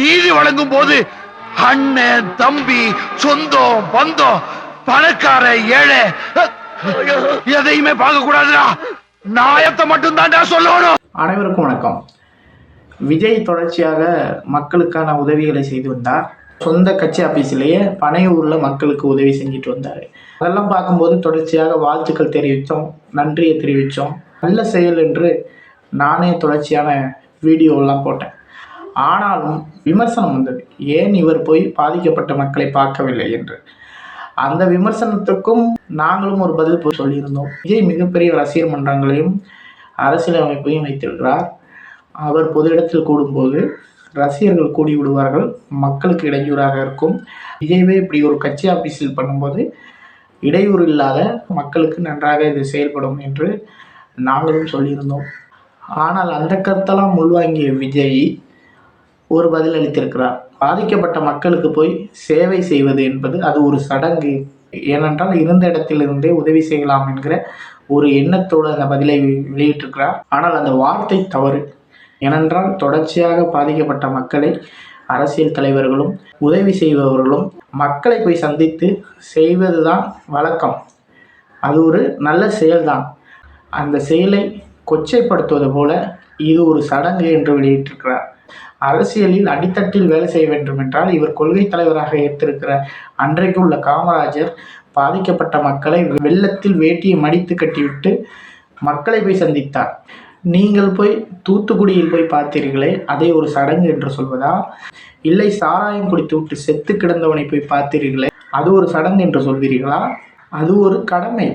நீதி வழங்கும் போது அண்ணன் தம்பி சொந்தம் பந்தம் பணக்கார ஏழை எதையுமே பார்க்க கூடாதுடா நாயத்தை மட்டும் தான்டா சொல்லணும். அனைவருக்கும் வணக்கம். விஜய் தொடர்ச்சியாக மக்களுக்கான உதவிகளை செய்து வந்தார். சொந்த கட்சி ஆஃபீஸிலேயே பனையூரில் மக்களுக்கு உதவி செஞ்சுட்டு வந்தார். அதெல்லாம் பார்க்கும்போது தொடர்ச்சியாக வாழ்த்துக்கள் தெரிவித்தோம் நன்றியை தெரிவித்தோம். நல்ல செயல் என்று நானே தொடர்ச்சியான வீடியோலாம் போட்டேன். ஆனாலும் விமர்சனம் வந்தது. ஏன் இவர் போய் பாதிக்கப்பட்ட மக்களை பார்க்கவில்லை என்று? அந்த விமர்சனத்துக்கும் நாங்களும் ஒரு பதில் சொல்லியிருந்தோம். விஜய் மிகப்பெரிய ரசிகர் மன்றங்களையும் அரசியலமைப்பையும் வைத்திருக்கிறார். அவர் பொது இடத்தில் கூடும்போது ரசிகர்கள் கூடி விடுவார்கள் மக்களுக்கு இடையூறாக இருக்கும். விஜய்வே இப்படி ஒரு கட்சி ஆஃபீஸில் பண்ணும்போது இடையூறு இல்லாத மக்களுக்கு நன்றாக இது செயல்படும் என்று நாங்களும் சொல்லியிருந்தோம். ஆனால் அந்த கருத்தெல்லாம் உள்வாங்கிய விஜய் ஒரு பதில் அளித்திருக்கிறார். பாதிக்கப்பட்ட மக்களுக்கு போய் சேவை செய்வது என்பது அது ஒரு சடங்கு. ஏனென்றால் இருந்த இடத்திலிருந்தே உதவி செய்யலாம் என்கிற ஒரு எண்ணத்தோடு அந்த பதிலை வெளியிட்டிருக்கிறார். ஆனால் அந்த வார்த்தை தவறு. ஏனென்றால் தொடர்ச்சியாக பாதிக்கப்பட்ட மக்களை அரசியல் தலைவர்களும் உதவி செய்பவர்களும் மக்களை போய் சந்தித்து செய்வதுதான் வழக்கம். அது ஒரு நல்ல செயல்தான். அந்த செயலை கொச்சைப்படுத்துவது போல இது ஒரு சடங்கு என்று வெளியிட்டிருக்கிறார். அரசியலில் அடித்தட்டில் வேலை செய்ய வேண்டும் என்றால் இவர் கொள்கை தலைவராக ஏற்றிருக்கிற அன்றைக்கு உள்ள காமராஜர் பாதிக்கப்பட்ட மக்களை வெள்ளத்தில் வேட்டியை மடித்து கட்டிவிட்டு மக்களை போய் சந்தித்தார். நீங்கள் போய் தூத்துக்குடியில் போய் பார்த்தீர்களே அதை ஒரு சடங்கு என்று சொல்வதா? இல்லை சாராயம் குடித்து விட்டு செத்து கிடந்தவனை போய் பார்த்தீர்களே அது ஒரு சடங்கு என்று சொல்வீர்களா? அது ஒரு கடமை.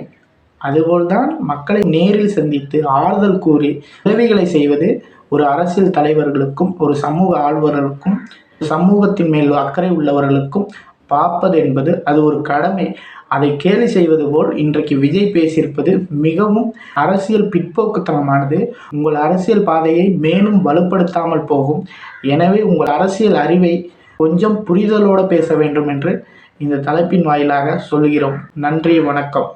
அதுபோல்தான் மக்களை நேரில் சந்தித்து ஆறுதல் கூறி உதவிகளை செய்வது ஒரு அரசியல் தலைவர்களுக்கும் ஒரு சமூக ஆழ்வர்களுக்கும் சமூகத்தின் மேல் அக்கறை உள்ளவர்களுக்கும் பார்ப்பது என்பது அது ஒரு கடமை. அதை கேலி செய்வது போல் இன்றைக்கு விஜய் பேசியிருப்பது மிகவும் அரசியல் பிற்போக்குத்தனமானது. உங்கள் அரசியல் பாதையை மேலும் வலுப்படுத்தாமல் போகும். எனவே உங்கள் அரசியல் அறிவை கொஞ்சம் புரிதலோடு பேச வேண்டும் என்று இந்த தலைப்பின் வாயிலாக சொல்கிறோம். நன்றி வணக்கம்.